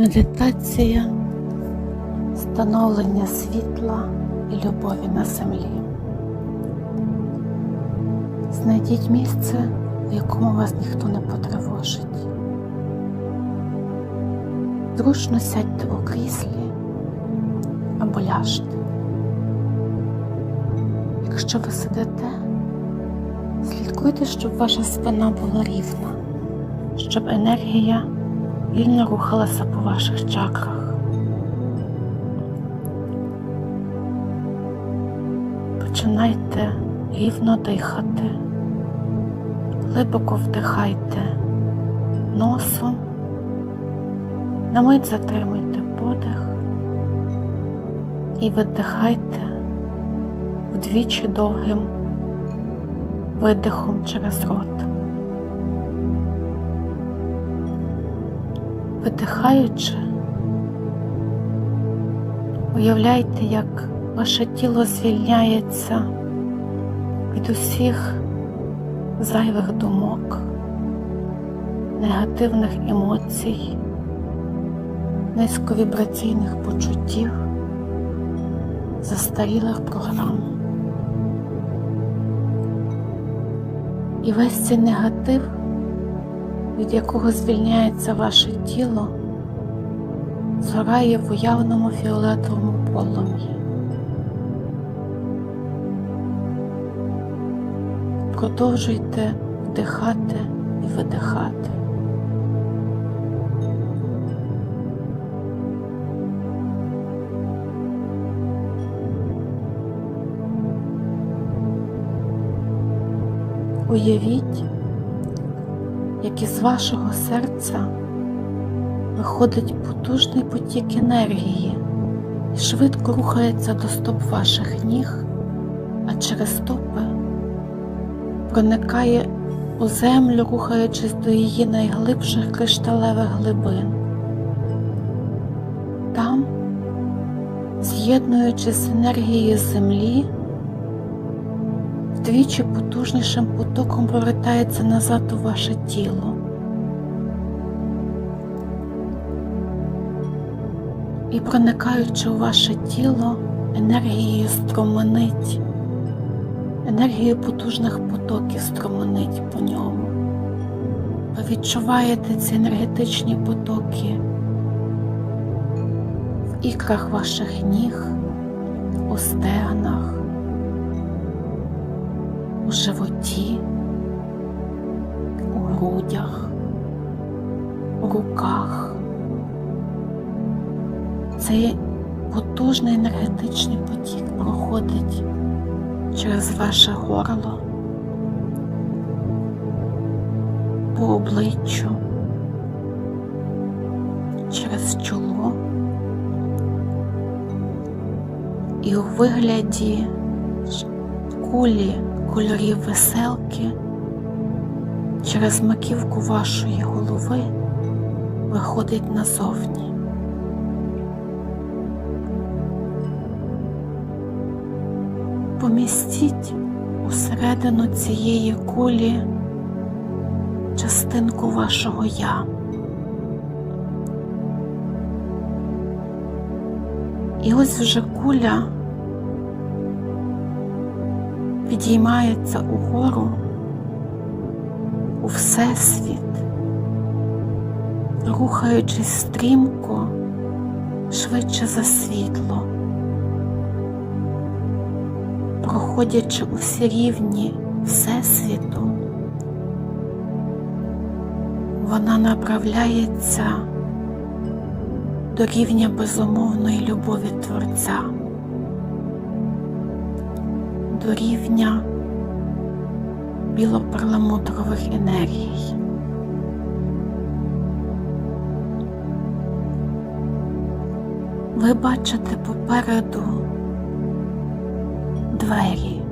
Медитація становлення світла і любові на землі. Знайдіть місце, в якому вас ніхто не потривожить. Зручно сядьте у кріслі або ляжте. Якщо ви сидите, слідкуйте, щоб ваша спина була рівна, щоб енергія вільно рухалася по ваших чакрах. Починайте рівно дихати, глибоко вдихайте носом, на мить затримуйте подих і видихайте вдвічі довгим видихом через рот. Видихаючи, уявляйте, як ваше тіло звільняється від усіх зайвих думок, негативних емоцій, низьковібраційних почуттів, застарілих програм. І весь цей негатив від якого звільняється ваше тіло, згорає в уявному фіолетовому полум'ї. Продовжуйте вдихати і видихати. Уявіть, як із вашого серця виходить потужний потік енергії і швидко рухається до стоп ваших ніг, а через стопи проникає у землю, рухаючись до її найглибших кришталевих глибин. Там, з'єднуючись з енергією землі, вдвічі потужнішим потоком повертається назад у ваше тіло. І проникаючи у ваше тіло, енергією струменить, енергією потужних потоків струменить по ньому. Ви відчуваєте ці енергетичні потоки в ікрах ваших ніг, у стегнах у животі, у грудях, у руках. Цей потужний енергетичний потік проходить через ваше горло, по обличчю, через чоло і у вигляді кулі кольорів веселки через маківку вашої голови виходить назовні. Помістіть усередину цієї кулі частинку вашого я. І ось вже куля підіймається угору у Всесвіт, рухаючись стрімко швидше за світло, проходячи усі рівні Всесвіту, вона направляється до рівня безумовної любові Творця до рівня білоперламутрових енергій. Ви бачите попереду двері,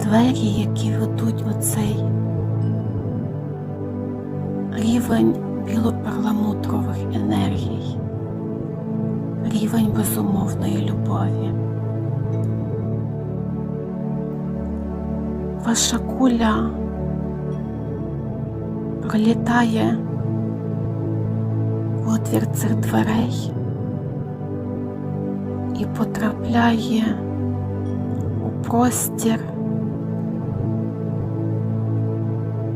двері, які ведуть оцей рівень білоперламутрових енергій, рівень безумовної любові. Ваша куля пролітає в отвір цих дверей і потрапляє у простір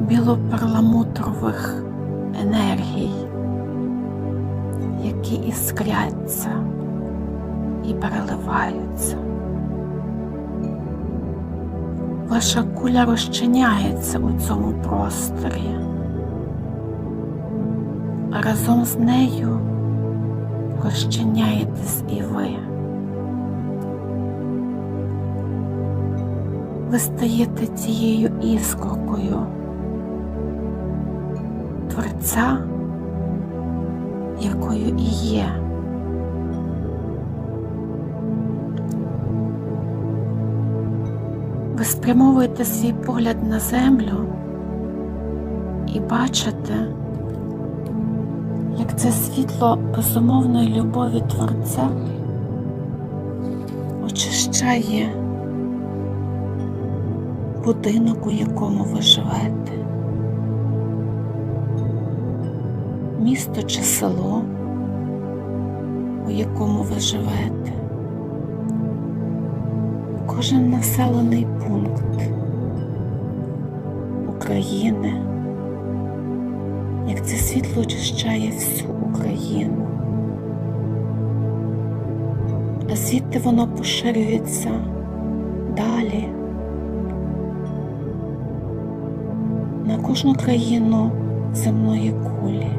білоперламутрових енергій, які іскряться і переливаються. Ваша куля розчиняється у цьому просторі, а разом з нею розчиняєтесь і ви. Ви стаєте тією іскоркою Творця, якою і є. Ви спрямовуєте свій погляд на землю і бачите, як це світло безумовної любові Творця очищає будинок, у якому ви живете, місто чи село, у якому ви живете, кожен населений пункт України, як це світло очищає всю Україну. А звідти воно поширюється далі на кожну країну земної кулі,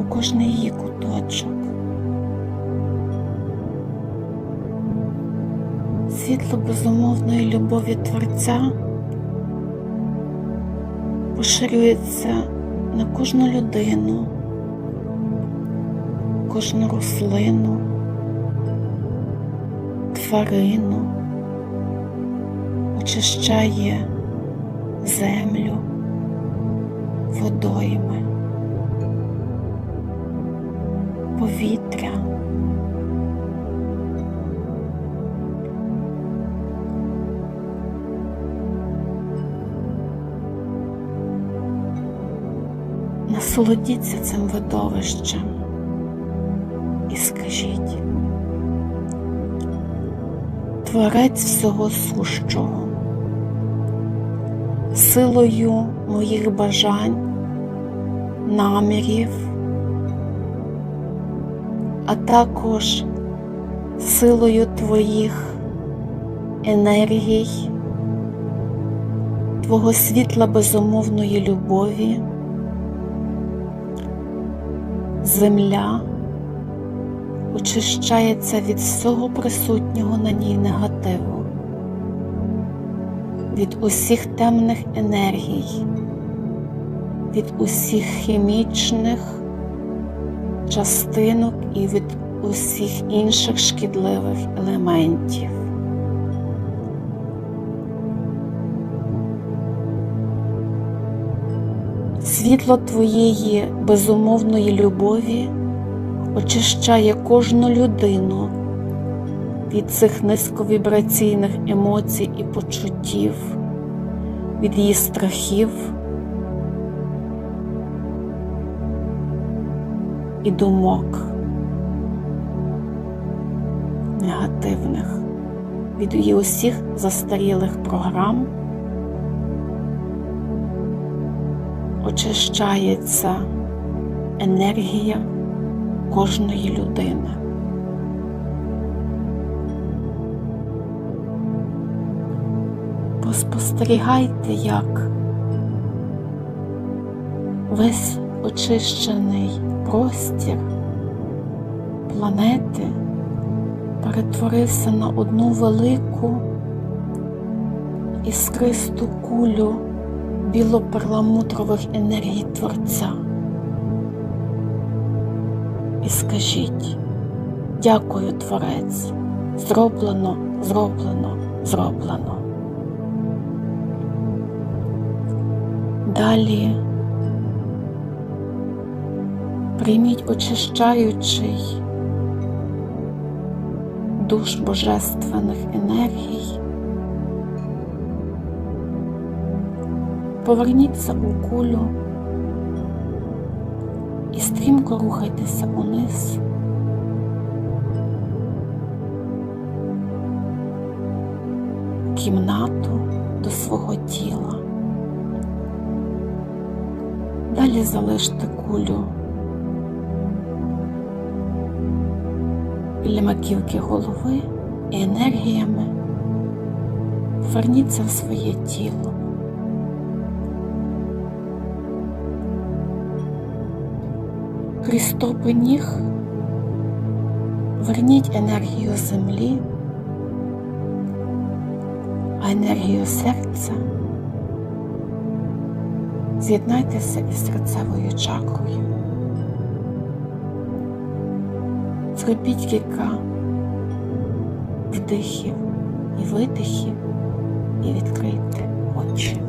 у кожний її куточок. Світло безумовної любові Творця поширюється на кожну людину, кожну рослину, тварину, очищає землю, водойми, повітря. Насолодіться цим видовищем і скажіть, Творець всього сущого, силою моїх бажань, намірів, а також силою твоїх енергій, Твого світла безумовної любові. Земля очищається від всього присутнього на ній негативу, від усіх темних енергій, від усіх хімічних частинок і від усіх інших шкідливих елементів. Світло твоєї безумовної любові очищає кожну людину від цих низьковібраційних емоцій і почуттів, від її страхів і думок негативних, від її усіх застарілих програм. Очищається енергія кожної людини. Поспостерігайте, як весь очищений простір планети перетворився на одну велику іскристу кулю білоперламутрових енергій Творця. І скажіть, дякую, Творець, зроблено, зроблено, зроблено. Далі прийміть очищаючий душ божественних енергій. Поверніться у кулю і стрімко рухайтеся униз. Кімнату до свого тіла. Далі залиште кулю біля маківки голови і енергіями поверніться в своє тіло. При стопи ніг верніть енергію землі, а енергію серця з'єднайтеся із серцевою чакрою. Зробіть кілька вдихів і видихів і відкрийте очі.